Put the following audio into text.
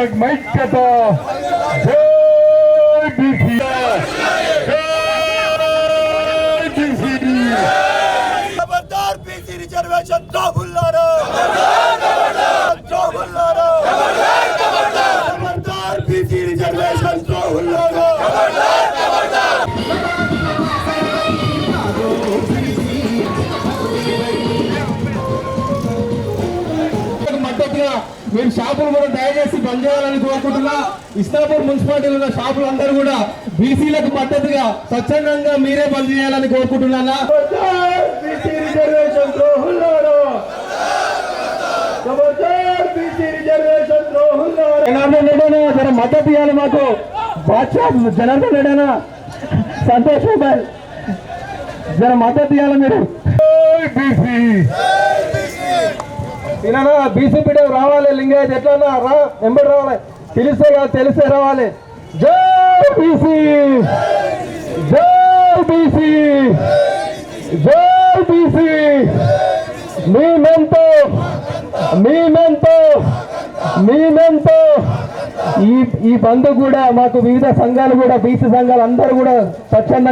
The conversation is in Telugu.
Jag Maitre Ba Jai Bifi Jai Bifi Jabardar Bifi Reservation Double Lara Jabardar Jabardar Jabardar Jabardar ముందుగా మీరు షాపులు కూడా దయచేసి బంద్ చేయాలని కోరుకుంటున్నా. ఇస్లాపూర్ మున్సిపాలిటీలో ఉన్న షాపులందరూ కూడా బీసీలకు మద్దతుగా స్వచ్ఛందంగా మీరే బంద్ చేయాలని కోరుకుంటున్నానా జనార్దన్ మద్దతు ఇవ్వాలి మాకు. జనార్దన్ రెడ్డి సంతోష్ జర మద్దతు ఇవ్వాలి మీరు. బీసీ. ఈయన బీసీపీ రావాలి లింగాయత్ ఎట్లా రా ఎంబడి రావాలి. తెలిసే కాదు తెలిసే రావాలి. జై బీసీ జై బీసీ జై బీసీ మేమెంతో మేమెంతో మేమెంతో ఈ ఈ బంధు కూడా మాకు వివిధ సంఘాలు కూడా బీసీ సంఘాలు అందరూ కూడా స్వచ్ఛందంగా